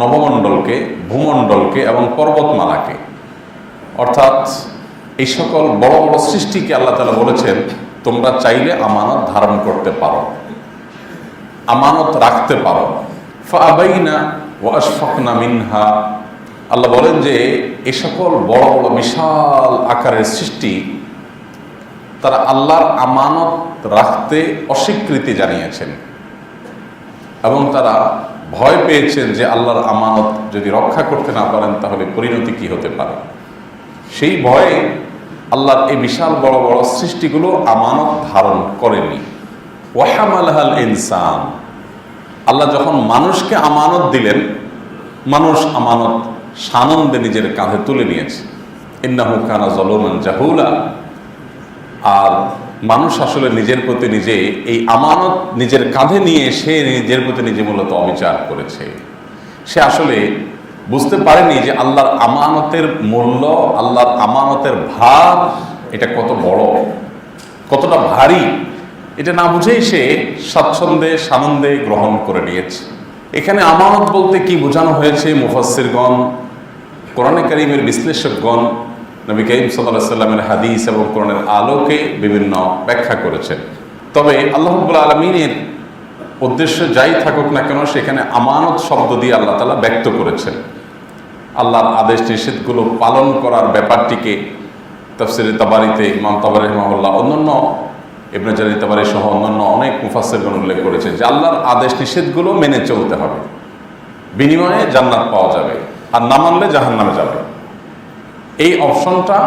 নবমণ্ডলকে, ভূমণ্ডলকে এবং পর্বতমালাকে। অর্থাৎ এই সকল বড় বড় সৃষ্টিকে আল্লাহ তালা বলেছেন, তোমরা চাইলে আমানত ধারণ করতে পারো, আমানত রাখতে পারো। ফাবাইনা ওয়াশফাকনা মিনহা। আল্লাহ বলেন যে এই সকল বড় বড় বিশাল আকারের সৃষ্টি তারা আল্লাহর আমানত রাখতে অস্বীকৃতি জানিয়েছেন এবং তারা ভয় পেয়েছেন যে আল্লাহর আমানত যদি রক্ষা করতে না পারেন, তাহলে পরিণতি কি হতে পারে? সেই ভয়ে আল্লাহর এই বিশাল বড় বড় সৃষ্টিগুলো আমানত ধারণ করেনি। ওয়াহামালহাল ইনসান। আল্লাহ যখন মানুষকে আমানত দিলেন, মানুষ আমানত সানন্দে নিজের কাঁধে তুলে নিয়েছে। ইন্নাহু কানা জলমান জাহুলা। আর মানুষ আসলে নিজের প্রতি নিজে এই আমানত নিজের কাঁধে নিয়ে সে নিজের প্রতি নিজে মূলত অবিচার করেছে। সে আসলে বুঝতে পারেনি যে আল্লাহর আমানতের মূল্য, আল্লাহর আমানতের ভার এটা কত বড়, কতটা ভারী, এটা না বুঝেই সে স্বাচ্ছন্দ্যে, সানন্দে গ্রহণ করে নিয়েছে। এখানে আমানত বলতে কি বোঝানো হয়েছে মুফাসিরগণ কোরআনে করিমের বিশ্লেষকগণ নবী করিম সাল্লাহ সাল্লামের হাদিস এবং কোরআনের আলোকে বিভিন্ন ব্যাখ্যা করেছেন। তবে আল্লাহবুল আলমিনের উদ্দেশ্য যাই থাকুক না কেন, সেখানে আমানত শব্দ দিয়ে আল্লাহ তালা ব্যক্ত করেছেন। আল্লাহর আদেশ নিষেধগুলো পালন করার ব্যাপারটিকে তফসিরে তাবারিতে ইমাম তাবারি রহমাল্লাহ অন্যান্য ইবনে তাবারি সহ অন্যান্য অনেক মুফাসিরগণ উল্লেখ করেছেন যে আল্লাহর আদেশ নিষেধগুলো মেনে চলতে হবে। বিনিময়ে জান্নাত পাওয়া যাবে, আর না মানলে জাহান নামে যাবে। এই অপশনটা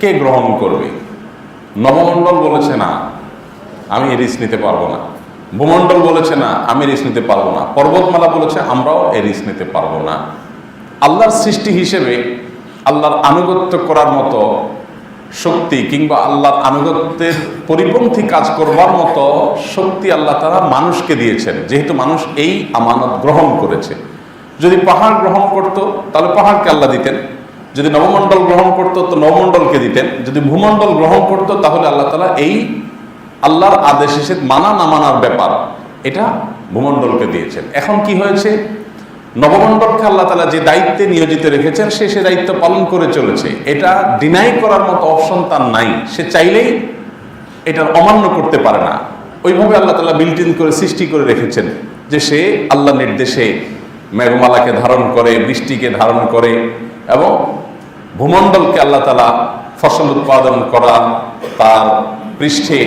কে গ্রহণ করবে? নবমণ্ডল বলেছে না, আমি রিস্ক নিতে পারব না। ভূমণ্ডল বলেছে না, আমি রিস্ক নিতে পারব না। পর্বতমালা বলেছে, আমরাও এ রিস্ক নিতে পারব না। আল্লাহর সৃষ্টি হিসেবে আল্লাহর আনুগত্য করার মতো শক্তি কিংবা আল্লাহর আনুগত্যের পরিপন্থী কাজ করবার মতো শক্তি আল্লাহ তারা মানুষকে দিয়েছেন। যেহেতু মানুষ এই আমানত গ্রহণ করেছে। যদি পাহাড় গ্রহণ করত, তাহলে পাহাড়কে আল্লাহ দিতেন। যদি নবমণ্ডল গ্রহণ করত, তো নবমণ্ডলকে দিতেন। যদি ভূমণ্ডল গ্রহণ করত, তাহলে আল্লাহ তালা এই আল্লাহর আদেশ এসে মানা না মানার ব্যাপার, এটা ভূমণ্ডলকে দিয়েছেন। এখন কি হয়েছে? নবমণ্ডলকে আল্লাহ তালা যে দায়িত্বে নিয়োজিত রেখেছেন, সে সে দায়িত্ব পালন করে চলেছে। এটা ডিনাই করার মতো অপশন তার নাই। সে চাইলেই এটার অমান্য করতে পারে না। ওইভাবে আল্লাহ তালা বিল্ট ইন করে, সৃষ্টি করে রেখেছেন যে সে আল্লাহ নির্দেশে মেঘমালাকে ধারণ করে, বৃষ্টিকে ধারণ করে, এবং ভূমণ্ডলকে আল্লাহ তালা ফসল উৎপাদন করা, তার পৃষ্ঠে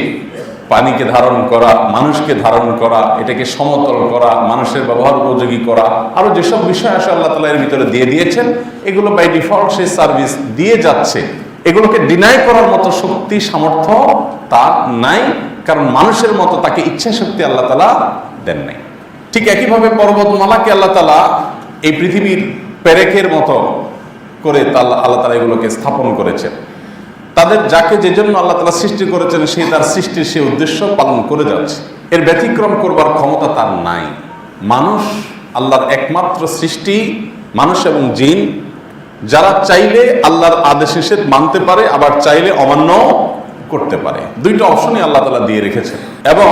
পানিকে ধারণ করা, মানুষকে ধারণ করা, এটাকে সমতল করা, মানুষের ব্যবহার উপযোগী করা আরও যেসব বিষয় আসে আল্লাহ তালা এর ভিতরে দিয়ে দিয়েছেন, এগুলো বাই ডিফল্ট সে সার্ভিস দিয়ে যাচ্ছে। এগুলোকে ডিনাই করার মতো শক্তি, সামর্থ্য তার নাই, কারণ মানুষের মতো তাকে ইচ্ছা শক্তি আল্লাহ তালা দেন নাই। ঠিক একইভাবে পর্বতমালাকে আল্লাহ তালা এই পৃথিবীর পেরেকের মতো করে তাল্লা আল্লাহ তালা এগুলোকে স্থাপন করেছেন। তাদের যাকে যে জন্য আল্লাহ তালা সৃষ্টি করেছেন, সে তার সৃষ্টির সে উদ্দেশ্য পালন করে যাচ্ছে। এর ব্যতিক্রম করবার ক্ষমতা তার নাই। মানুষ আল্লাহর একমাত্র সৃষ্টি, মানুষ এবং জিন। যারা চাইলে আল্লাহর আদেশ নিষেধ মানতে পারে, আবার চাইলে অমান্য করতে পারে। দুইটা অপশনই আল্লাহ তালা দিয়ে রেখেছেন। এবং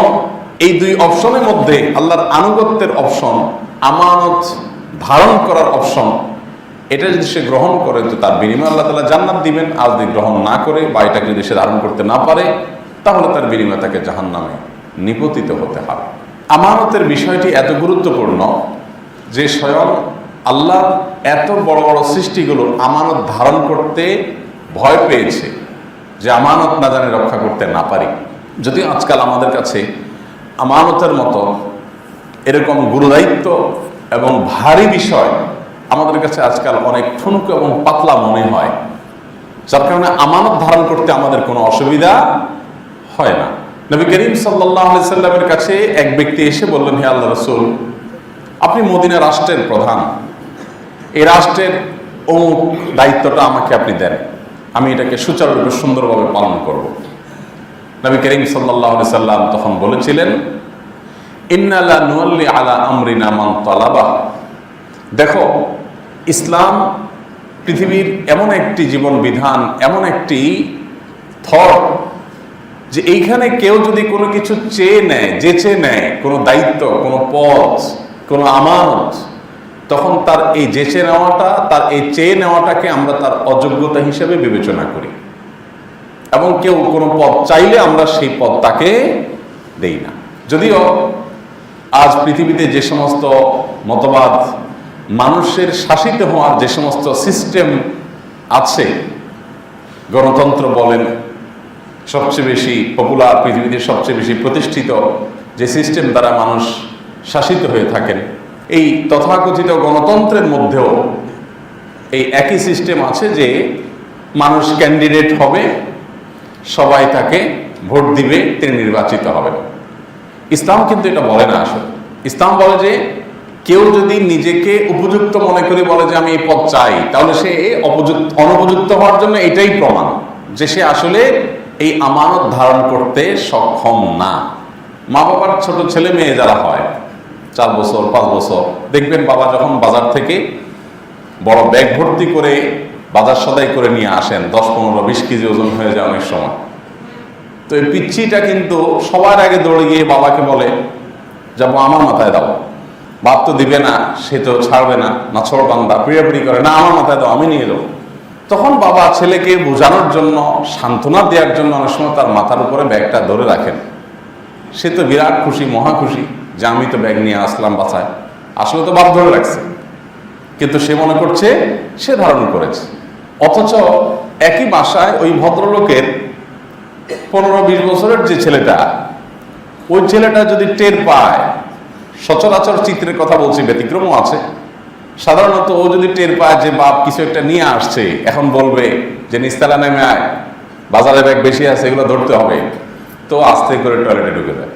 এই দুই অপশনের মধ্যে আল্লাহর আনুগত্যের অপশন, আমানত ধারণ করার অপশন এটা যদি সে গ্রহণ করে, তো তার বিনিময়ে আল্লাহ তালা জান্নাত দিবেন। আর যদি গ্রহণ না করে বা এটাকে যদি সে ধারণ করতে না পারে, তাহলে তার বিনিময়ে তাকে জাহান নামে নিপতিত হতে হবে। আমানতের বিষয়টি এত গুরুত্বপূর্ণ যে স্বয়ং আল্লাহ এত বড় বড় সৃষ্টিগুলো আমানত ধারণ করতে ভয় পেয়েছে যে আমানত না জানে রক্ষা করতে না পারি। যদি আজকাল আমাদের কাছে আমানতের মতো এরকম গুরুদায়িত্ব এবং ভারী বিষয় আমাদের কাছে আজকাল অনেক ঠুনকো এবং পাতলা মনে হয়। যার কারণে আমানত ধারণ করতে আমাদের কোনো অসুবিধা হয় না। নবী করিম সাল্লাহ সাল্লামের কাছে এক ব্যক্তি এসে বললেন, হে আল্লাহ রসুল, আপনি মদিনা রাষ্ট্রের প্রধান। এই রাষ্ট্রের অমুক দায়িত্বটা আমাকে আপনি দেন। আমি এটাকে সুচারুরূপে সুন্দরভাবে পালন করব। নবী করিম সাল্লাহ সাল্লাম তখন বলেছিলেন ইন্নালা নুয়াল্লি আলা আমরিনা মান তলাবা দেখো ইসলাম পৃথিবীর এমন একটি জীবন বিধান, এমন একটি থট যে এইখানে কেউ যদি কোনো কিছু চেয়ে নেয় যেচে নেয়, কোনো দায়িত্ব, কোনো পদ কোনো আমানত, তখন তার এই জেচে নেওয়াটা, তার এই চেয়ে নেওয়াটাকে আমরা তার অযোগ্যতা হিসেবে বিবেচনা করি। এবং কেউ কোনো পদ চাইলে আমরা সেই পদ তাকে দেই না। যদিও আজ পৃথিবীতে যে সমস্ত মতবাদ মানুষের শাসিত হওয়ার যে সমস্ত সিস্টেম আছে, গণতন্ত্র বলেন, সবচেয়ে বেশি পপুলার পৃথিবীতে সবচেয়ে বেশি প্রতিষ্ঠিত যে সিস্টেম দ্বারা মানুষ শাসিত হয়ে থাকেন, এই তথাকথিত গণতন্ত্রের মধ্যেও এই একই সিস্টেম আছে যে মানুষ ক্যান্ডিডেট হবে, সবাই তাকে ভোট দিবে, তিনি নির্বাচিত হবেন। ইসলাম কিন্তু এটা বলে না আসলে। ইসলাম বলে যে কেউ যদি নিজেকে উপযুক্ত মনে করে বলে যে আমি এই পদ চাই, তাহলে সে অপযুক্ত, অনুপযুক্ত হওয়ার জন্য এটাই প্রমাণ যে সে আসলে এই আমানত ধারণ করতে সক্ষম না। মা বাবার ছোট ছেলে মেয়ে যারা হয়, চার বছর, পাঁচ বছর, দেখবেন বাবা যখন বাজার থেকে বড় ব্যাগ ভর্তি করে বাজার সদাই করে নিয়ে আসেন, দশ পনেরো, বিশ কেজি ওজন হয়ে যায় অনেক সময়। তো এই পিচ্ছিটা কিন্তু সবার আগে দৌড়ে গিয়ে বাবাকে বলে, যাব আমার মাথায় দাও। বাপ তো দিবে না, সে তো ছাড়বে না না ছোড় বান্দা, পিড়াপিড়ি করে, না, আমার মাথায় তো আমি নিয়ে যাব। তখন বাবা ছেলেকে বোঝানোর জন্য, সান্ত্বনা দেওয়ার জন্য অনেক সময় তার মাথার উপরে ব্যাগটা ধরে রাখেন। সে তো বিরাট খুশি, মহা খুশি যে আমি তো ব্যাগ নিয়ে আসলাম বাসায়। আসলে তো বাপ ধরে রাখছে। কিন্তু সে মনে করছে, সে ধারণ করেছে। অথচ একই বাসায় ওই ভদ্রলোকের পনেরো বিশ বছরের যে ছেলেটা, ওই ছেলেটা যদি টের পায় সচরাচর চিত্রের কথা বলছি, ব্যতিক্রমও আছে। সাধারণত ও যদি টের পায় যে বাপ কিছু একটা নিয়ে আসছে, এখন বলবে যে, নিস্তালা নেমে আয়, বাজারে ব্যাগ বেশি আছে, এগুলো ধরতে হবে। তো আস্তে করে টয়লেটে ঢুকে যায়।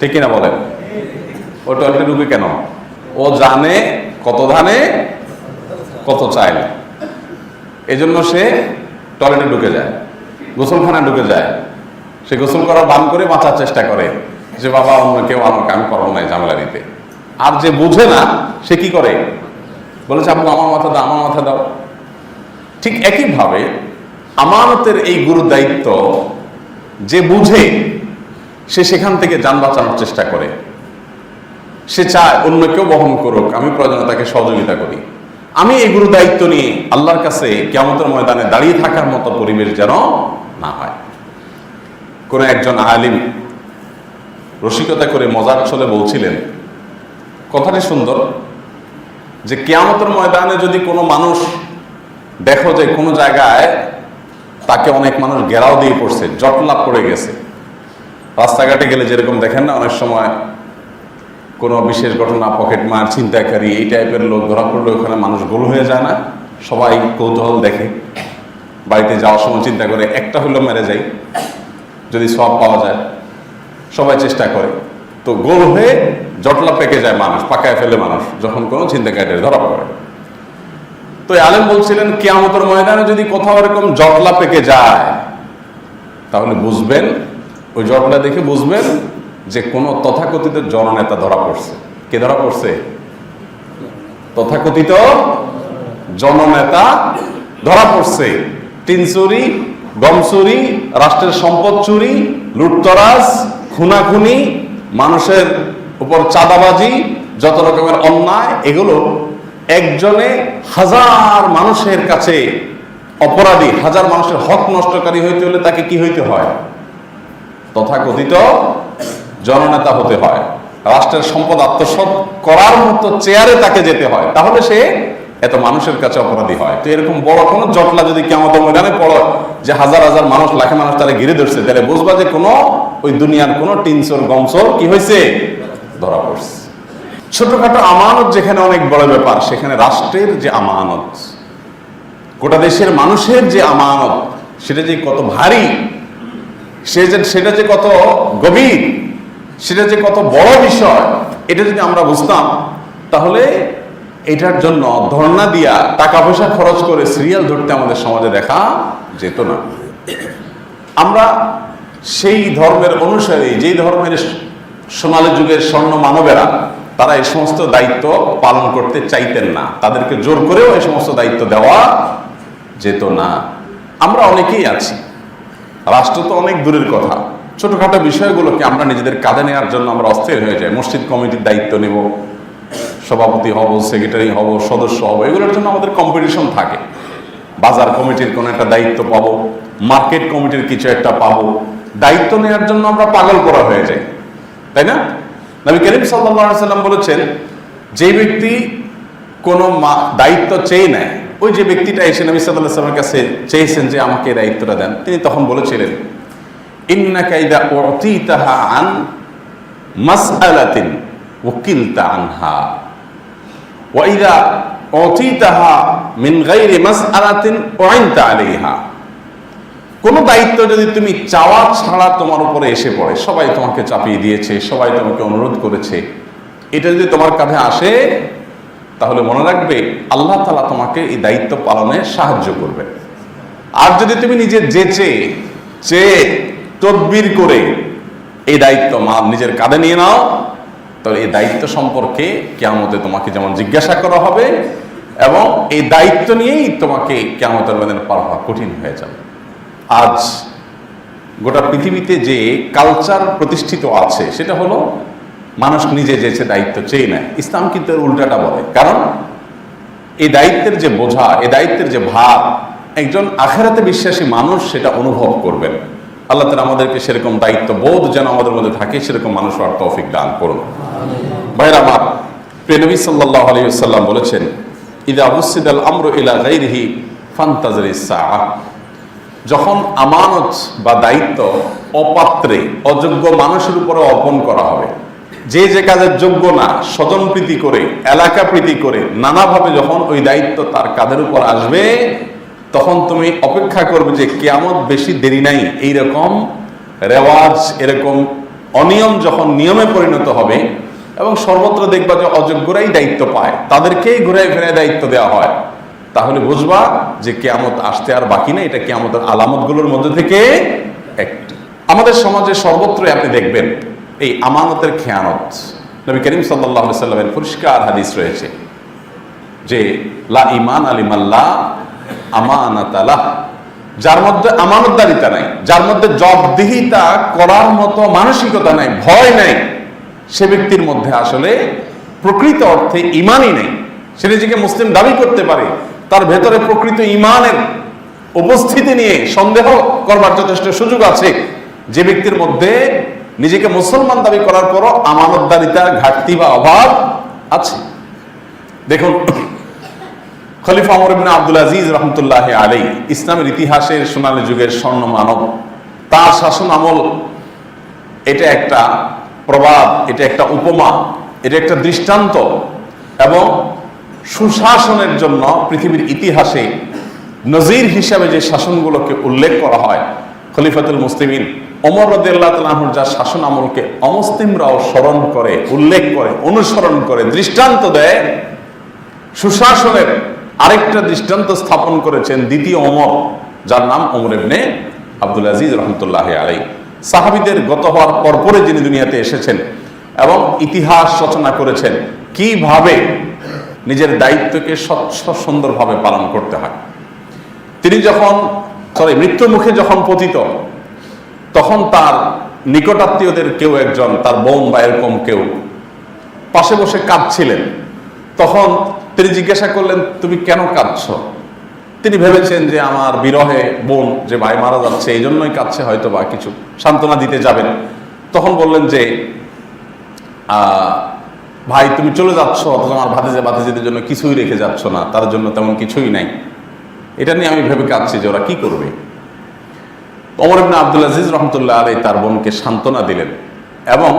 ঠিক কিনা বলেন? ও টয়লেটে ঢুকে কেন? ও জানে কত ধানে, কত চাইলে। এজন্য সে টয়লেটে ঢুকে যায় গোসলখানা ঢুকে যায়। সে গোসল করার বান করে বাঁচার চেষ্টা করে। যে বাবা, অন্য কেউ আমাকে, আমি করব না এই ঝামেলা দিতে। আর যে বুঝে না, সে কি করে? বলেছে আপু আমার মাথা দাও, আমার মাথা দাও। ঠিক একইভাবে আমানতের এই গুরু দায়িত্ব, যে বুঝে, সে সেখান থেকে যান বাঁচানোর চেষ্টা করে। সে চায় অন্য কেউ বহন করুক, আমি প্রয়োজনে তাকে সহযোগিতা করি। আমি এই গুরু দায়িত্ব নিয়ে আল্লাহর কাছে কেমতের ময়দানে দাঁড়িয়ে থাকার মতো পরিবেশ যেন না হয়। কোন একজন আলিম রসিকতা করে মজার ছলে বলছিলেন। কথাটি সুন্দর। যে কেয়ামতের ময়দানে যদি কোনো মানুষ দেখো যে কোনো জায়গায় তাকে অনেক মানুষ গেরাও দিয়ে পড়ছে জটলাভ পড়ে গেছে। রাস্তাঘাটে গেলে যেরকম দেখেন না, অনেক সময় কোনো বিশেষ ঘটনা, পকেট মার, ছিনতাইকারী, এই টাইপের লোক ধরা পড়লে ওখানে মানুষ গোল হয়ে যায় না। সবাই কৌতূহল দেখে। বাড়িতে যাওয়ার সময় চিন্তা করে, একটা হলেও মেরে যাই, যদি সব পাওয়া যায়। সবাই চেষ্টা করে। তো গোল হয়ে জটলা পেকে যায় মানুষ, পাকায় ফেলে মানুষ, যখন কোনো ছিনতাইকারীদের ধরা পড়ে। তো আলেম বলছিলেন, কেয়ামতের ময়দানে যদি কোথাও এরকম জটলা পেকে যায়, তাহলে বুঝবেন, ওই জটলা দেখে বুঝবেন যে কোনো তথাকথিত জননেতা ধরা পড়ছে। কে ধরা পড়ছে? তথাকথিত জননেতা ধরা পড়ছে। তিন চুরি, গম চুরি, রাষ্ট্রের সম্পদ চুরি, লুটতরাজ খুনাখুনি, মানুষের উপর চাঁদাবাজি, যত রকমের অন্যায়, এগুলো একজনে হাজার মানুষের কাছে অপরাধী, হাজার মানুষের হক নষ্টকারী হইতে হলে তাকে কি হইতে হয়? তথাকথিত জননেতা হতে হয়। রাষ্ট্রের সম্পদ আত্মসাৎ করার মতো চেয়ারে তাকে যেতে হয়। তাহলে সে এত মানুষের কাছে অপরাধী হয়। তো এরকম বড় কোনো জটলা যদি কেমন ময়দানে পড়ো যে হাজার হাজার মানুষ, লাখে মানুষ তারা ঘিরে ধরছে, তাহলে বুঝবা যে কোনো ওই দুনিয়ার কোনো টিনসোর, গমসোর কি হয়েছে? ধরা পড়ছে। ছোটখাটো আমানত যেখানে অনেক বড় ব্যাপার, সেখানে রাষ্ট্রের যে আমানত, গোটা দেশের মানুষের যে আমানত, সেটা যে কত ভারী, সে যে, সেটা যে কত গভীর, সেটা যে কত বড় বিষয়, এটা যদি আমরা বুঝতাম, তাহলে এটার জন্য ধর্ণা দিয়া টাকা পয়সা খরচ করে সিরিয়াল ধরতে আমাদের সমাজে দেখা যেত না। আমরা সেই ধর্মের অনুসারী, যেই ধর্মের সোনালী যুগের স্বর্ণ মানবেরা, তারা এই সমস্ত দায়িত্ব পালন করতে চাইতেন না। তাদেরকে জোর করেও এই সমস্ত দায়িত্ব দেওয়া যেত না। আমরা অনেকেই আছি। রাষ্ট্র তো অনেক দূরের কথা। ছোটখাটো বিষয়গুলোকে আমরা নিজেদের কাঁধে নেওয়ার জন্য আমরা অস্থির হয়ে যাই। মসজিদ কমিটির দায়িত্ব নেব, সভাপতি হব, সেক্রেটারি হব, সদস্য হব, এগুলোর জন্য আমাদের কম্পিটিশন থাকে। বাজার কমিটির কোনো একটা দায়িত্ব পাবো, মার্কেট কমিটির কিছু একটা পাবো। দায়িত্ব নেওয়ার জন্য আমরা পাগল করা হয়ে যাই। তাই না? নবী করিম সাল্লাল্লাহু সাল্লাম বলেছেন, যে ব্যক্তি কোনো দায়িত্ব চেয়ে নেয়, ওই যে ব্যক্তিটা এসে নবী আলাইহি সাল্লামের কাছে চেয়েছেন যে আমাকে দায়িত্বটা দেন, তিনি তখন বলেছিলেন, ইন্নাকা ইদা উতিতাহা আন মাস আলাতিন মাসআলাতিন ওকিলতা আনহা, ওয়া ইদা উতিতাহা মিন গায়রি মাসআলাতিন উইনতা আলাইহা। কোন দায়িত্ব যদি তুমি চাওয়া ছাড়া তোমার উপরে এসে পড়ে, সবাই তোমাকে চাপিয়ে দিয়েছে, সবাই তোমাকে অনুরোধ করেছে, এটা যদি তোমার কাঁধে আসে, তাহলে মনে রাখবে আল্লাহ তালা তোমাকে এই দায়িত্ব পালনে সাহায্য করবে। আর যদি তুমি নিজে যেচে, চেয়ে তদবির করে এই দায়িত্ব মা নিজের কাঁধে নিয়ে নাও, তাহলে এই দায়িত্ব সম্পর্কে কেমতে তোমাকে যেমন জিজ্ঞাসা করা হবে, এবং এই দায়িত্ব নিয়েই তোমাকে কেমতের মেদিন পার হওয়া কঠিন হয়ে যাবে। আজ গোটা পৃথিবীতে যে কালচার প্রতিষ্ঠিত আছে, সেটা হলো মানুষ নিজে যেছে দায়িত্ব চেয়ে নেয়। ইসলাম কিন্তু এর উল্টাটা বলে। কারণ এই দায়িত্বের যে বোঝা, এই দায়িত্বের যে ভাব একজন আখেরাতে বিশ্বাসী মানুষ সেটা অনুভব করবেন। আল্লাহ তালা আমাদেরকে সেরকম দায়িত্ব বোধ যেন আমাদের মধ্যে থাকে, সেরকম মানুষ আর তৌফিক দান করুন। ভাইরা আমার প্রেনবী সাল্লাহ বলেছেন, ইদা মুসিদ আল আমর ইলা গাইরিহি ফান্তাজর যখন আমানত বা দায়িত্ব অপাত্রে, অযোগ্য মানুষের উপরে অর্পণ করা হবে, যে যে কাজের যোগ্য না স্বজন প্রীতি করে এলাকা প্রীতি করে, নানাভাবে যখন ওই দায়িত্ব তার কাঁধের উপর আসবে, তখন তুমি অপেক্ষা করবে যে কেয়ামত বেশি দেরি নাই। এইরকম রেওয়াজ, এরকম অনিয়ম যখন নিয়মে পরিণত হবে, এবং সর্বত্র দেখবা যে অযোগ্যরাই দায়িত্ব পায়, তাদেরকেই ঘুরে ফিরে দায়িত্ব দেওয়া হয়। তাহলে বুঝবা যে কেয়ামত আসতে আর বাকি নেই, এটা কেয়ামতের আলামতগুলোর মধ্যে থেকে একটি। আমাদের সমাজে সর্বত্র আপনি দেখবেন এই আমানতের খেয়ানত। নবী করিম সাল্লাহ সাল্লামের পরিষ্কার হাদিস রয়েছে যে, লা ইমান আলিমাল্লাহ আমানাত আলাহ যার মধ্যে আমানতদারিতা নাই, যার মধ্যে জবদিহিতা করার মতো মানসিকতা নাই, ভয় নাই, সে ব্যক্তির মধ্যে আসলে প্রকৃত অর্থে ইমানই নেই। সে নিজেকে মুসলিম দাবি করতে পারে তার ভেতরে প্রকৃত ইমানের উপস্থিতি নিয়ে সন্দেহ করবার যথেষ্ট সুযোগ আছে। যে ব্যক্তির মধ্যে নিজেকে মুসলমান দাবি করার পরও আমানতদারিতার ঘাটতি বা অভাব আছে। দেখুন, খলিফা আমর ইবনে আব্দুল আজিজ রহমতুল্লাহ আলী ইসলামের ইতিহাসের সোনালী যুগের স্বর্ণ মানব। তার শাসন আমল, এটা একটা প্রবাদ, এটা একটা উপমা, এটা একটা দৃষ্টান্ত এবং সুশাসনের জন্য পৃথিবীর ইতিহাসে নজির হিসাবে যে শাসনগুলোকে উল্লেখ করা হয়, খলিফাতুল মুসলিমিন অমর রদুল্লাহ তালাহুর যা শাসন আমলকে অমুসলিমরাও স্মরণ করে, উল্লেখ করে, অনুসরণ করে, দৃষ্টান্ত দেয়। সুশাসনের আরেকটা দৃষ্টান্ত স্থাপন করেছেন দ্বিতীয় অমর যার নাম অমর ইবনে আব্দুল আজিজ রহমতুল্লাহ আলাই সাহাবিদের গত হওয়ার পরপরে যিনি দুনিয়াতে এসেছেন এবং ইতিহাস রচনা করেছেন, কীভাবে নিজের দায়িত্বকে স্বচ্ছ সুন্দরভাবে পালন করতে হয়। তিনি যখন সরি মৃত্যু মুখে যখন পতিত, তখন তার নিকটাত্মীয়দের কেউ একজন, তার বোন বা এরকম কেউ পাশে বসে কাঁদছিলেন। তখন তিনি জিজ্ঞাসা করলেন, তুমি কেন কাঁদছ? তিনি ভেবেছেন যে আমার বিরহে বোন, যে ভাই মারা যাচ্ছে, এই জন্যই কাঁদছে হয়তো বা কিছু সান্ত্বনা দিতে যাবেন। তখন বললেন যে ভাই, তুমি চলে যাচ্ছ, অথচ আমার ভাতিজা ভাতিজিদের জন্য কিছুই রেখে যাচ্ছ না, তার জন্য তেমন কিছুই নাই। এটা নিয়ে আমি ভেবে কাঁদছি যে ওরা কি করবে। অমর ইবনে আব্দুল আজিজ রহমতুল্লাহ আলী তার বোনকে সান্ত্বনা দিলেন এবং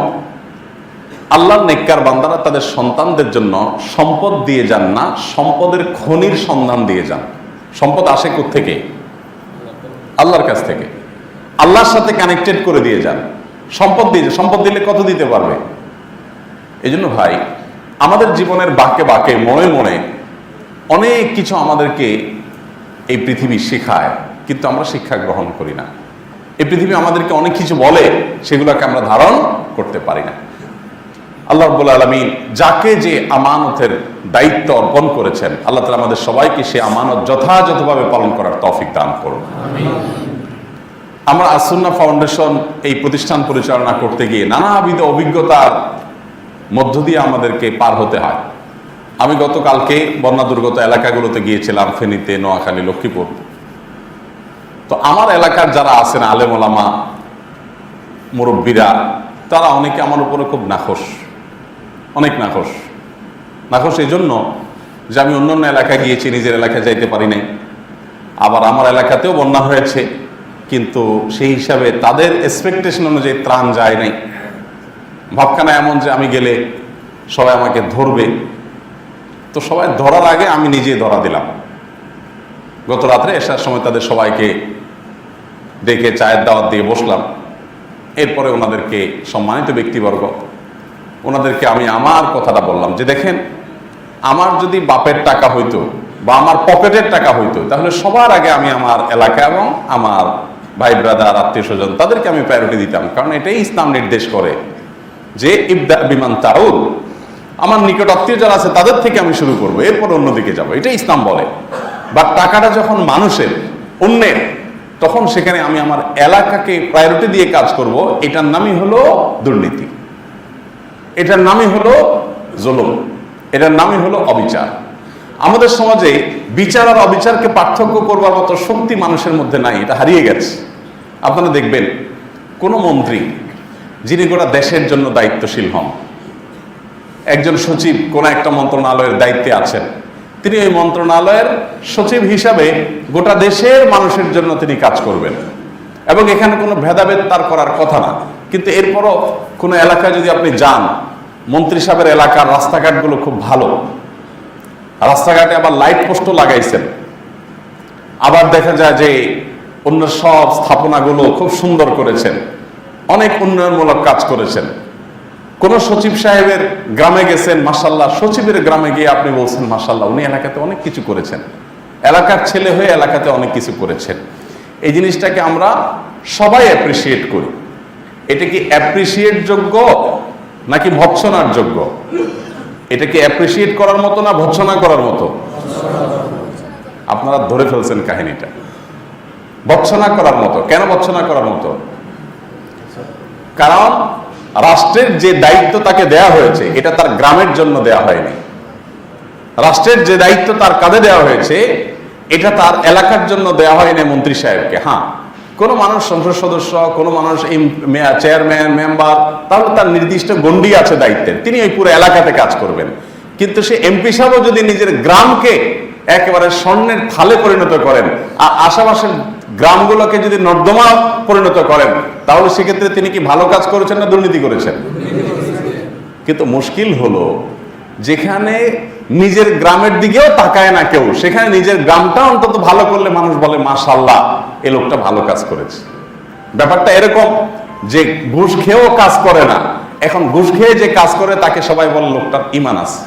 আল্লাহর নেককার বান্দারা তাদের সন্তানদের জন্য সম্পদ দিয়ে যান না, সম্পদের খনির সন্ধান দিয়ে যান। সম্পদ আসে থেকে আল্লাহর কাছ থেকে। আল্লাহর সাথে কানেক্টেড করে দিয়ে যান। সম্পদ দিয়ে সম্পদ দিলে কত দিতে পারবে? এই জন্য ভাই, আমাদের জীবনের বাঁকে বাঁকে মনে মনে অনেক কিছু আমাদেরকে এই পৃথিবী শেখায়, কিন্তু আমরা শিক্ষা গ্রহণ করি না। এই পৃথিবী আমাদেরকে অনেক কিছু বলে, সেগুলোকে আমরা ধারণ করতে পারি না। আল্লাহ রব্বুল আলমিন যাকে যে আমানতের দায়িত্ব অর্পণ করেছেন, আল্লাহ তালা আমাদের সবাইকে সে আমানত যথাযথভাবে পালন করার তৌফিক দান করুন। আমরা আসুন্না ফাউন্ডেশন এই প্রতিষ্ঠান পরিচালনা করতে গিয়ে নানাবিধ অভিজ্ঞতার মধ্য দিয়ে আমাদেরকে পার হতে হয়। আমি গতকালকে বন্যা দুর্গত এলাকাগুলোতে গিয়েছিলাম, ফেনীতে, নোয়াখালী, লক্ষ্মীপুর। তো আমার এলাকার যারা আছেন আলেম ওলামা, মুরব্বীরা, তারা অনেকে আমার উপরে খুব নাখোশ। অনেক নাখোশ। নাখোশ এই জন্য যে আমি অন্য অন্য এলাকায় গিয়েছি, নিজের এলাকায় যাইতে পারি নাই। আবার আমার এলাকাতেও বন্যা হয়েছে, কিন্তু সেই হিসাবে তাদের এক্সপেকটেশন অনুযায়ী ত্রাণ যায় নাই। ভাবখানা এমন যে আমি গেলে সবাই আমাকে ধরবে। তো সবাই ধরার আগে আমি নিজে ধরা দিলাম। গত রাত্রে এসার সময় তাদের সবাইকে ডেকে চায়ের দাওয়াত দিয়ে বসলাম। এরপরে ওনাদেরকে সম্মানিত ব্যক্তিবর্গ, ওনাদেরকে আমি আমার কথাটা বললাম যে, দেখেন, আমার যদি বাপের টাকা হইতো বা আমার পকেটের টাকা হইতো, তাহলে সবার আগে আমি আমার এলাকা এবং আমার ভাই ব্রাদার আত্মীয় স্বজন তাদেরকে আমি প্রায়োরিটি দিতাম। কারণ এটাই ইসলাম নির্দেশ করে যে ইবদা বিমান তাউল আমার নিকট আত্মীয় যারা আছে, তাদের থেকে আমি শুরু করব, এরপর অন্যদিকে যাব। এটা ইসলাম বলে। বা টাকাটা যখন মানুষের, অন্যের, তখন সেখানে আমি আমার এলাকাকে প্রায়োরিটি দিয়ে কাজ করব। এটার নামই হলো দুর্নীতি। এটার নামই হলো জুলুম। এটার নামই হলো অবিচার। আমাদের সমাজে বিচার আর অবিচারকে পার্থক্য করবার মতো শক্তি মানুষের মধ্যে নাই, এটা হারিয়ে গেছে। আপনারা দেখবেন, কোন মন্ত্রী যিনি গোটা দেশের জন্য দায়িত্বশীল হন। একজন সচিব কোন একটা মন্ত্রণালয়ের দায়িত্বে আছেন। তিনি ওই মন্ত্রণালয়ের সচিব হিসাবে গোটা দেশের মানুষের জন্য তিনি কাজ করবেন। এবং এখানে কোনো ভেদাভেদ তার করার কথা না। কিন্তু এরপরও কোনো এলাকায় যদি আপনি যান, মন্ত্রী সাহেবের এলাকার রাস্তাঘাটগুলো খুব ভালো। রাস্তাঘাটে আবার লাইট পোস্টও লাগাইছেন। আবার দেখা যায় যে অন্য সব স্থাপনাগুলো খুব সুন্দর করেছেন। অনেক উন্নয়নমূলক কাজ করেছেন। কোন সচিব সাহেবের গ্রামে গেছেন মাসাল্লাহ সচিবের গ্রামে গিয়ে আপনি বলছেন মাসাল্লাহ উনি এলাকাতে অনেক কিছু করেছেন। এলাকার ছেলে হয়ে এলাকাতে অনেক কিছু করেছেন। এই জিনিসটাকে আমরা সবাই অ্যাপ্রিসিয়েট করি। এটা কি অ্যাপ্রিসিয়েট যোগ্য নাকি ভৎসনার যোগ্য? এটা কি অ্যাপ্রিসিয়েট করার মতো না ভৎসনা করার মতো? আপনারা ধরে ফেলছেন কাহিনীটা। ভৎসনা করার মতো। কেন ভৎসনা করার মতো? কারণ রাষ্ট্রের যে দায়িত্ব তাকে দেয়া হয়েছে, এটা তার গ্রামের জন্য দেয়া হয়নি। রাষ্ট্রের যে দায়িত্ব তার কাঁধে দেওয়া হয়েছে, এটা তার এলাকার জন্য দেওয়া হয়নি মন্ত্রী সাহেবকে। হ্যাঁ কোনো মানুষ সংসদ সদস্য, কোনো মানুষ চেয়ারম্যান, মেম্বার, তাহলে তার নির্দিষ্ট গন্ডি আছে দায়িত্বের। তিনি ওই পুরো এলাকাতে কাজ করবেন। কিন্তু সে এমপি সাহেবও যদি নিজের গ্রামকে একেবারে স্বর্ণের থালে পরিণত করেন। আর আশেপাশের গ্রামগুলোকে যদি নর্দমা পরিণত করেন, তাহলে সেক্ষেত্রে তিনি কি ভালো কাজ করেছেন না দুর্নীতি করেছেন? কিন্তু মুশকিল হলো, যেখানে নিজের গ্রামের দিকেও তাকায় না কেউ, সেখানে নিজের গ্রামটা অন্তত ভালো করলে মানুষ বলে মাশাল্লাহ এ লোকটা ভালো কাজ করেছে। ব্যাপারটা এরকম যে ঘুষ খেয়েও কাজ করে না। এখন ঘুষ খেয়ে যে কাজ করে, তাকে সবাই বলে, লোকটার ইমান আছে।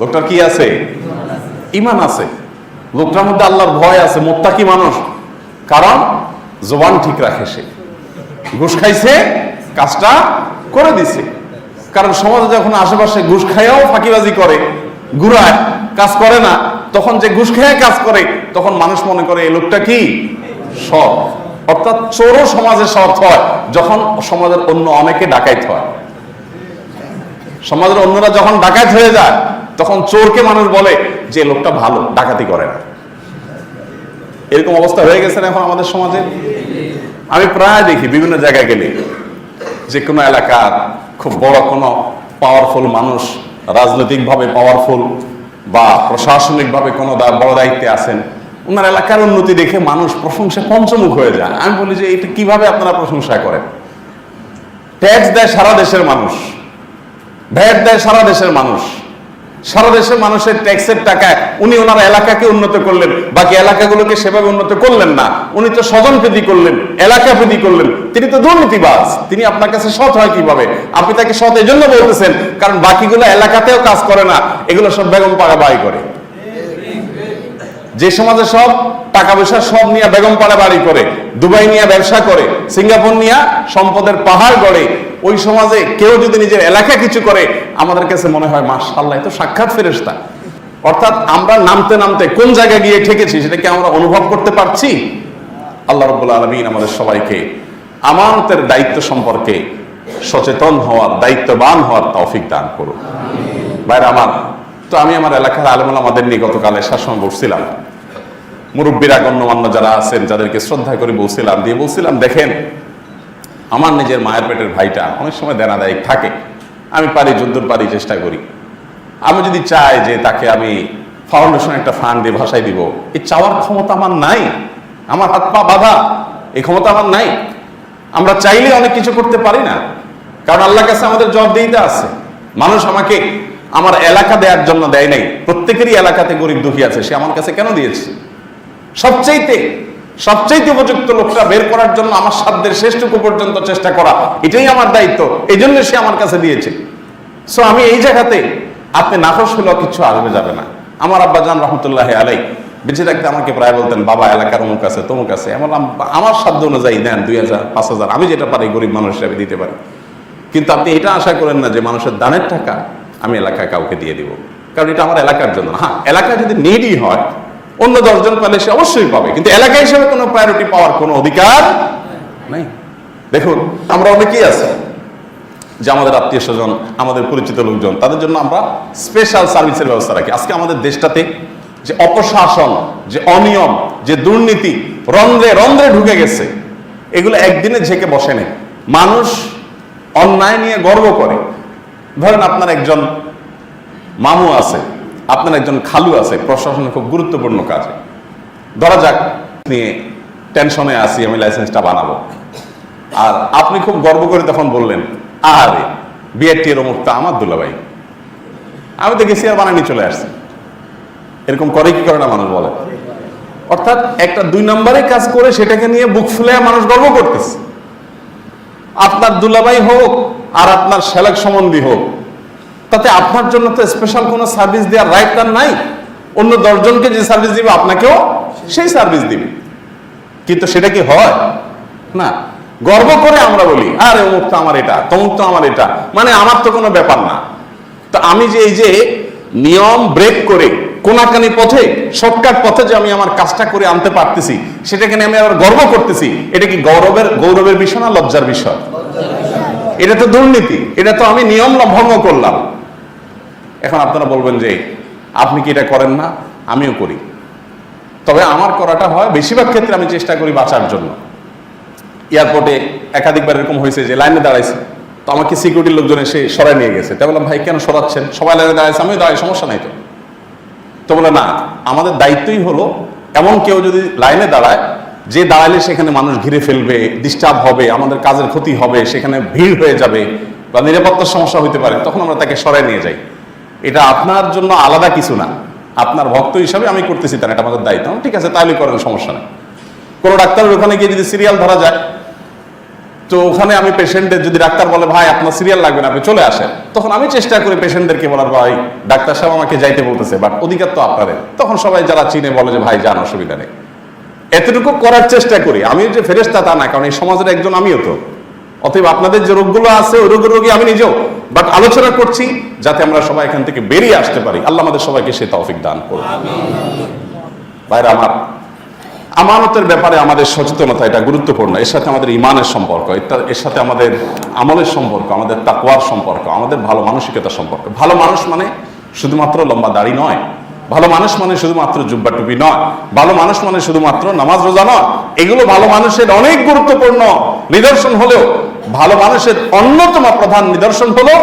লোকটার কি আছে? ইমান আছে। লোকটার মধ্যে আল্লাহর ভয় আছে, মোত্তাকি মানুষ। কারণ জবান ঠিক রাখে সে। ঘুষ খাইছে, কাজটা করে দিছে। কারণ সমাজে যখন আশেপাশে ঘুষ খাইয়াও ফাঁকিবাজি করে, ঘুরায়, কাজ করে না, তখন যে ঘুষ খেয়ে কাজ করে, তখন মানুষ মনে করে, এই লোকটা কি? সৎ। অর্থাৎ চোরও সমাজে সৎ হয়, যখন সমাজের অন্য অনেকে ডাকাইত হয়। সমাজের অন্যরা যখন ডাকাত হয়ে যায় তখন চোরকে মানুষ বলে যে লোকটা ভালো, ডাকাতি করে না। এরকম অবস্থা হয়ে গেছে না এখন আমাদের সমাজে? আমি প্রায় দেখি বিভিন্ন জায়গায় গেলে যে কোনো এলাকার খুব বড় কোনো পাওয়ারফুল মানুষ রাজনৈতিকভাবে পাওয়ারফুল বা প্রশাসনিকভাবে কোনো বড় দায়িত্বে আছেন, ওনার এলাকার উন্নতি দেখে মানুষ প্রশংসা পঞ্চমুখ হয়ে যায়। আমি বলি যে এটা কীভাবে আপনারা প্রশংসা করেন? ট্যাক্স দেয় সারা দেশের মানুষ। ভ্যাট দেয় সারা দেশের মানুষ। সারা দেশের মানুষের ট্যাক্সের টাকায় উনি ওনার এলাকাকে উন্নত করলেন, বাকি এলাকাগুলোকে সেভাবে উন্নত করলেন না। উনি তো স্বজন প্রীতি করলেন এলাকা প্রীতি করলেন, তিনি তো দুর্নীতিবাজ, তিনি আপনার কাছে সৎ হয় কীভাবে? আপনি তাকে সৎ এই জন্য বলতেছেন, কারণ বাকিগুলো এলাকাতেও কাজ করে না, এগুলো সব বেগম পাড়া বাড়ি করে। যে সমাজে সব টাকা পয়সা সব নিয়ে বেগম পাড়া বাড়ি করে, দুবাই নিয়ে ব্যবসা করে, সিঙ্গাপুর নিয়ে সম্পদের পাহাড় গড়ে, ওই সমাজে কেউ যদি নিজের এলাকা কিছু করে আমাদের কাছে মনে হয় মাশাল্লাহ তো সাক্ষাৎ ফেরেশতা। অর্থাৎ আমরা নামতে নামতে কোন জায়গায় গিয়ে ঠেকেছি, সেটা কি আমরা অনুভব করতে পারছি? আল্লাহ রব্বুল আলমিন আমাদের সবাইকে আমানতের দায়িত্ব সম্পর্কে সচেতন হওয়ার, দায়িত্ববান হওয়ার তৌফিক দান করুন। বাইরে আমার, তো আমি আমার এলাকার আলমাল আমাদের নিয়ে গতকাল সময় বসছিলাম মুরব্বীরা, গণ্যমান্য যারা আছেন, যাদেরকে শ্রদ্ধা করে বলছিলাম, দিয়ে বলছিলাম, দেখেন, আমার নিজের মায়ের পেটের ভাইটা অনেক সময় দেনাদায়িক থাকে। আমি পারি, যদ্দূর পারি, চেষ্টা করি। আমি যদি চাই যে তাকে আমি ফাউন্ডেশন একটা ফান্ড দিয়ে ভাসাই দিব, এই চাওয়ার ক্ষমতা আমার নাই। আমার হাত পা বাধা, এই ক্ষমতা আমার নাই। আমরা চাইলে অনেক কিছু করতে পারি না। কারণ আল্লাহর কাছে আমাদের জবাবদিহিতা আছে। মানুষ আমাকে আমার এলাকা দেওয়ার জন্য দেয় নাই। প্রত্যেকেরই এলাকাতে গরিব দুঃখী আছে। সে আমার কাছে কেন দিয়েছে? সবচাইতে সবচাইতে উপযুক্ত লোকটা বের করার জন্য আমার সাধ্যের শেষটুকু পর্যন্ত চেষ্টা করা, এটাই আমার দায়িত্ব এই জন্য সে আমার কাছে দিয়েছে। সো আমি এই জায়গাতে আপনি নাকশ হলেও কিছু আসবে যাবে না। আমার আব্বাজান রহমতুল্লাহ আলাই বেঁচে থাকতে আমাকে প্রায় বলতেন, বাবা, এলাকার অমুক আছে, তমুক আছে। এমন আমার সাধ্য অনুযায়ী দেন দুই হাজার, পাঁচ হাজার, আমি যেটা পারি গরিব মানুষ হিসাবে দিতে পারি। কিন্তু আপনি এটা আশা করেন না যে মানুষের দানের টাকা আমি এলাকায় কাউকে দিয়ে দিব। কারণ এটা আমার এলাকার জন্য। হ্যাঁ এলাকায় যদি নিডই হয় অন্য দশজন পেলে সে অবশ্যই পাবে। কিন্তু এলাকা হিসেবে কোনো প্রায়োরিটি পাওয়ার কোনো অধিকার নাই। দেখুন, আমরা অনেকেই আছি যে আমাদের আত্মীয় স্বজন, আমাদের পরিচিত লোকজন, তাদের জন্য আমরা স্পেশাল সার্ভিসের ব্যবস্থা রাখি। আজকে আমাদের দেশটাতে যে অপশাসন, যে অনিয়ম, যে দুর্নীতি রন্ধ্রে রন্ধ্রে ঢুকে গেছে, এগুলো একদিনে ঝেঁকে বসে নেই। মানুষ অন্যায় নিয়ে গর্ব করে। ধরেন আপনার একজন মামু আছে আপনার একজন খালু আছে, প্রশাসনের খুব গুরুত্বপূর্ণ কাজে। ধরা যাক নিয়ে টেনশনে আসি আমি লাইসেন্সটা বানাবো। আর আপনি খুব গর্ব করে তখন বললেন আরে বিআরটি এর অমুকটা আমার দুলাভাই। আমি তো গেছি আর বানানি চলে আসছি। এরকম করে কি করে না মানুষ বলে? অর্থাৎ একটা দুই নম্বরে কাজ করে সেটাকে নিয়ে বুক ফুলে মানুষ গর্ব করতেছে। আপনার দুলাভাই হোক আর আপনার সেলেক সম্বন্ধী হোক তাতে আপনার জন্য তো স্পেশাল কোনো সার্ভিস দেওয়ার রাইট তার নাই। অন্য দশজনকে যে সার্ভিস দিবে, আপনাকেও সেই সার্ভিস দিবে। কিন্তু সেটা কি হয়? না। গর্ব করে আমরা বলি, আরে, অমুক তো আমার এটা, তমুক তো আমার এটা। মানে আমার তো কোনো ব্যাপার না। তো আমি যে এই যে নিয়ম ব্রেক করে কোনাকানি পথে শর্টকাট পথে যে আমি আমার কাজটা করে আনতে পারতেছি, সেটাকে নিয়ে আমি আবার গর্ব করতেছি, এটা কি গৌরবের গৌরবের বিষয় না লজ্জার বিষয়? এটা তো দুর্নীতি, এটা তো আমি নিয়ম ভঙ্গ করলাম। এখন আপনারা বলবেন যে, আপনি কি এটা করেন না? আমিও করি। তবে আমার করাটা হয় বেশিরভাগ ক্ষেত্রে আমি চেষ্টা করি বাঁচার জন্য। এয়ারপোর্টে একাধিকবার এরকম হয়েছে যে লাইনে দাঁড়াইছে। তো আমাকে সিকিউরিটির লোকজন এসে সরাই নিয়ে গেছে। তাই বললাম, ভাই, কেন সরাচ্ছেন? সবাই লাইনে দাঁড়াইছে, আমিও দাঁড়াই, সমস্যা নাই তো। তো বলে, না, আমাদের দায়িত্বই হলো এমন কেউ যদি লাইনে দাঁড়ায়, যে দাঁড়ালে সেখানে মানুষ ঘিরে ফেলবে ডিস্টার্ব হবে, আমাদের কাজের ক্ষতি হবে, সেখানে ভিড় হয়ে যাবে বা নিরাপত্তার সমস্যা হতে পারে, তখন আমরা তাকে সরাই নিয়ে যাই। এটা আপনার জন্য আলাদা কিছু না। আপনার ভক্ত হিসাবে আমি করতেছি তার এটা আমাদের দায়িত্ব। ঠিক আছে, তাহলে করেন, সমস্যা নেই। কোনো ডাক্তারের ওখানে গিয়ে যদি সিরিয়াল ধরা যায়, তো ওখানে আমি পেশেন্টের যদি ডাক্তার বলে, ভাই, আপনার সিরিয়াল লাগবে না, আপনি চলে আসেন। তখন আমি চেষ্টা করি পেশেন্টদেরকে বলার, ভাই, ডাক্তার সাহেব আমাকে যাইতে বলতেছে বাট অধিকার তো আপনাদের। তখন সবাই যারা চিনে বলে যে, ভাই, যান, অসুবিধা নেই। এতটুকু করার চেষ্টা করি। আমি যে ফেরেস্তা তা না, কারণ এই সমাজের একজন আমিও তো। অতএব আপনাদের যে রোগগুলো আছে, ওই রোগের রোগী আমি নিজেও। বাট আলোচনা করছি যাতে আমরা সবাই এখান থেকে বেরিয়ে আসতে পারি। আল্লাহ আমাদের সবাইকে সে তৌফিক দান করুন। ভাইরা, আমার আমানতের ব্যাপারে আমাদের সচেতনতা এটা গুরুত্বপূর্ণ। এর সাথে আমাদের ইমানের সম্পর্ক, এর সাথে আমাদের আমলের সম্পর্ক, আমাদের তাকওয়ার সম্পর্ক, আমাদের ভালো মানসিকতা সম্পর্ক। ভালো মানুষ মানে শুধুমাত্র লম্বা দাড়ি নয় ভালো মানুষ মানে শুধুমাত্র জুব্বা টুপি নয়, ভালো মানুষ মানে শুধুমাত্র নামাজ রোজা নয়। এগুলো ভালো মানুষের অনেক গুরুত্বপূর্ণ নিদর্শন হলেও, ভালো মানুষের অন্যতম প্রধান নিদর্শন হলো,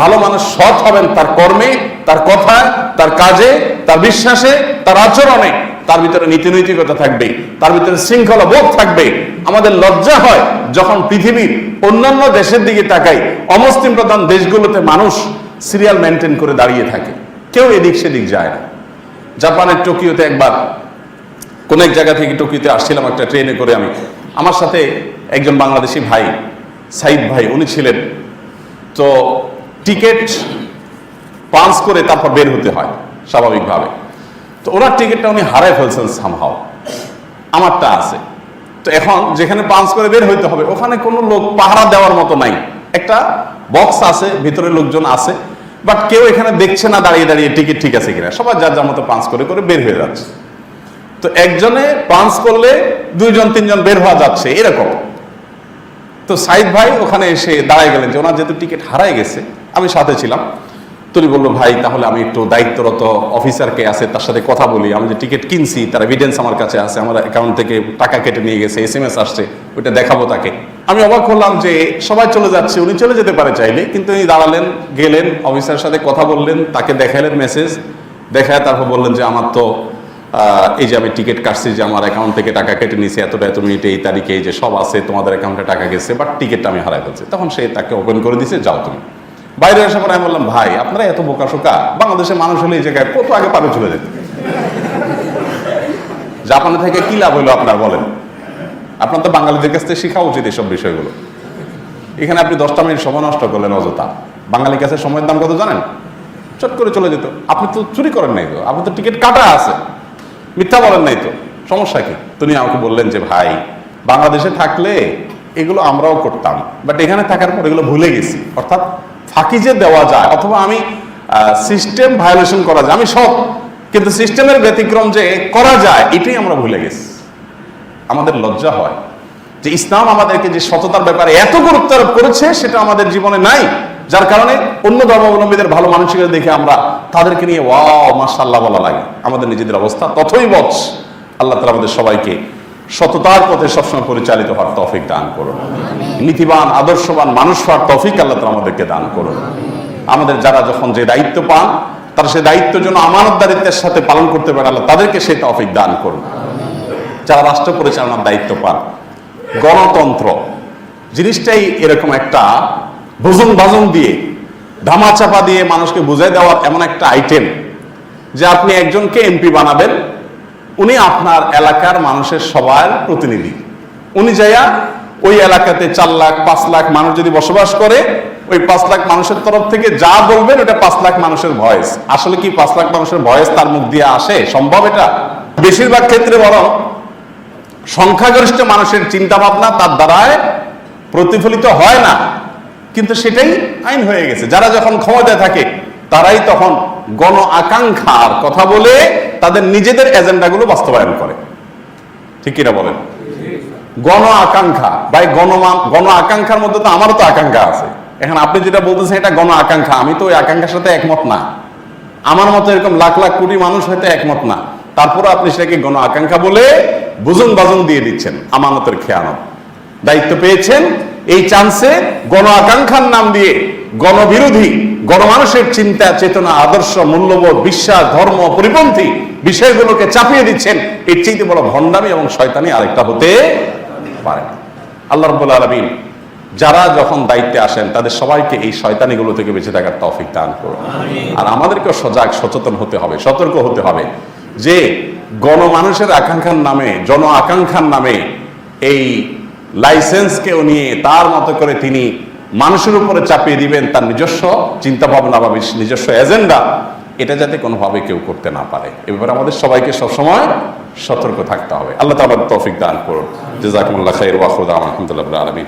ভালো মানুষ সৎ হবেন তার কর্মে, তার কথায়, তার কাজে, তার বিশ্বাসে, তার আচরণে। তার ভিতরে নীতি নৈতিকতা থাকবে, তার ভিতরে শৃঙ্খলা বোধ থাকবে। আমাদের লজ্জা হয় যখন পৃথিবীর অন্যান্য দেশের দিকে তাকাই, অমুসলিম প্রধান দেশগুলোতে মানুষ সিরিয়াল মেনটেন করে দাঁড়িয়ে থাকে। কেউ এদিক সেদিক যায় না। জাপানের টোকিওতে একবার, কোন এক জায়গা থেকে টোকিওতে আসছিলাম একটা ট্রেনে করে আমি। আমার সাথে একজন বাংলাদেশি ভাই, সাইদ ভাই, উনি ছিলেন। তো টিকিট পাঞ্চ করে তারপর বের হতে হয়, স্বাভাবিকভাবে। তো ওনার টিকিটটা উনি হারাই ফেলছেন সামহাও আমারটা আছে। তো এখন যেখানে পাঞ্চ করে বের হইতে হবে, ওখানে কোনো লোক পাহারা দেওয়ার মতো নাই। একটা বক্স আছে, ভিতরে লোকজন আছে। বাট কেউ এখানে দেখছে না, দাঁড়িয়ে দাঁড়িয়ে টিকিট ঠিক আছে কিনা। সবাই যার যার মতো পাঁচ করে করে বের হয়ে যাচ্ছে। তো একজনে পাঞ্চ করলে দুইজন, তিনজন বের হওয়া যাচ্ছে, এরকম। তো সাইদ ভাই ওখানে এসে দাঁড়ায় গেলেন যে ওনার যেহেতু টিকিট হারাই গেছে, আমি সাথে ছিলাম। তুলি বলল, ভাই, তাহলে আমি একটু দায়িত্বরত অফিসারকে আছে, তার সাথে কথা বলি। আমি যে টিকিট কিনছি, তার এভিডেন্স আমার কাছে আছে, আমার অ্যাকাউন্ট থেকে টাকা কেটে নিয়ে গেছে এস এম এস আসছে, ওইটা দেখাবো তাকে। আমি অবাক হলাম যে সবাই চলে যাচ্ছে, উনি চলে যেতে পারে চাইলে, কিন্তু উনি দাঁড়ালেন, গেলেন অফিসারের সাথে কথা বললেন, তাকে দেখালেন মেসেজ দেখায় তারপর বললেন যে, আমার তো এই যে আমি টিকিট কাটছি যে আমার অ্যাকাউন্ট থেকে টাকা কেটে নিয়েছে এতটা এত মিনিটে এই তারিখে এই যে সব আছে, তোমাদের অ্যাকাউন্টে টাকা গেছে বাট টিকিটটা আমি হারাই ফেলছি। তখন সে তাকে ওপেন করে দিছে, যাও তুমি। বাইরে এসে পরে আমি বললাম, ভাই, আপনারা এত বোকা শোকা, বাংলাদেশের মানুষ হলে এই জায়গায় কত আগে পারে চলে যেত? জাপানে থেকে কি লাভ হলো আপনার, বলেন? আপনার তো বাঙালিদের কাছ থেকে শেখা উচিত এইসব বিষয়গুলো। এখানে আপনি দশটা মিনিট সময় নষ্ট করলেন অযথা। বাঙালির কাছে সময়ের দাম কত জানেন? চট করে চলে যেত। আপনি তো চুরি করেন নাই তো। আপনি তো টিকিট কাটা আছে। মিথ্যা বলেন নাই তো। সমস্যা কি? তিনি আমাকে বললেন যে, ভাই, বাংলাদেশে থাকলে এগুলো আমরাও করতাম বাট এখানে থাকার পর এগুলো ভুলে গেছি। অর্থাৎ ফাঁকি যে দেওয়া যায়, অথবা আমি সিস্টেম ভায়োলেশন করা যায়, আমি সব, কিন্তু সিস্টেমের ব্যতিক্রম যে করা যায়, এটাই আমরা ভুলে গেছি। আমাদের লজ্জা হয় যে ইসলাম আমাদেরকে যে সততার ব্যাপারে এত গুরুত্ব আরোপ করেছে, সেটা আমাদের জীবনে নাই, যার কারণে অন্য ধর্মাবলম্বীদের ভালো মানসিকতা দেখে আমরা তাদেরকে নিয়ে, ওয়াও মাশাল্লাহ বলা লাগে। আমাদের নিজেদের অবস্থা তথই বচ আল্লাহ তালা আমাদের সবাইকে সততার পথে সবসময় পরিচালিত হওয়ার তৌফিক দান করুন। নীতিবান, আদর্শবান, মানুষ হওয়ার তৌফিক আল্লাহ আমাদেরকে দান করুন। আমাদের যারা যখন যে দায়িত্ব পান, তারা সেই দায়িত্ব যেন আমানতদারিত্বের সাথে পালন করতে পারে, আল্লাহ তাদেরকে সেই তৌফিক দান করুন। যারা রাষ্ট্র পরিচালনার দায়িত্ব পান, গণতন্ত্র, জিনিসটাই এরকম একটা ভুজুং ভাজন দিয়ে, ধামাচাপা দিয়ে মানুষকে বুঝাই দেওয়ার এমন একটা আইটেম যে আপনি একজনকে এমপি বানাবেন উনি আপনার এলাকার মানুষের সবার প্রতিনিধি। উনি যাইয়া ওই এলাকাতে চার লাখ, পাঁচ লাখ মানুষ যদি বসবাস করে, ওই পাঁচ লাখ মানুষের তরফ থেকে যা বলবেন, ওটা পাঁচ লাখ মানুষের ভয়েস। আসলে কি পাঁচ লাখ মানুষের ভয়েস তার মুখ দিয়ে আসে? সম্ভব এটা? বেশিরভাগ ক্ষেত্রে বরং সংখ্যাগরিষ্ঠ মানুষের চিন্তা ভাবনা তার দ্বারায় প্রতিফলিত হয় না। কিন্তু সেটাই আইন হয়ে গেছে। যারা যখন ক্ষমতায় থাকে, তারাই তখন গণ আকাঙ্ক্ষার কথা বলে তাদের নিজেদের এজেন্ডাগুলো বাস্তবায়ন করে। ঠিক কিনা বলেন? গণ আকাঙ্ক্ষা। ভাই, গণ গণ আকাঙ্ক্ষার মধ্যে তো আমারও তো আকাঙ্ক্ষা আছে। এখন আপনি যেটা বলতেছেন এটা গণ আকাঙ্ক্ষা, আমি তো ওই আকাঙ্ক্ষার সাথে একমত না। আমার মতো এরকম লাখ লাখ কোটি মানুষ হয়তো একমত না। তারপরে আপনি সেটাকে গণ আকাঙ্ক্ষা বলে বুজুন বাজুন দিয়ে দিচ্ছেন আমানতের খেয়ানত। দায়িত্ব পেয়েছেন। এই চান্সে গণ আকাঙ্ক্ষার নাম দিয়ে গণবিরোধী গণমানুষের চিন্তা চেতনা আদর্শ মূল্যবোধ বিশ্বাস ধর্ম পরিপন্থী বিষয়গুলোকে চাপিয়ে দিচ্ছেন। এর চাইতে বড় ভণ্ডামি এবং শয়তানি আরেকটা হতে পারে না। আল্লাহ রব্বুল আলমিন যারা যখন দায়িত্বে আসেন তাদের সবাইকে এই শয়তানিগুলো থেকে বেঁচে থাকার তফিক দান করুন। আর আমাদেরকেও সজাগ সচেতন হতে হবে সতর্ক হতে হবে যে গণমানুষের আকাঙ্ক্ষার নামে জন আকাঙ্ক্ষার নামে এই লাইসেন্স লাইসেন্সকেও নিয়ে তার মতো করে তিনি মানুষের উপরে চাপিয়ে দিবেন তার নিজস্ব চিন্তা ভাবনা বা নিজস্ব এজেন্ডা, এটা যাতে কোনোভাবে কেউ করতে না পারে। এ ব্যাপারে আমাদের সবাইকে সবসময় সতর্ক থাকতে হবে। আল্লাহ তালা তৌফিক দান করুন। জাযাকুমুল্লাহ খাই ওয়াহুদ আলহামদুলিল্লাহ আলমিন।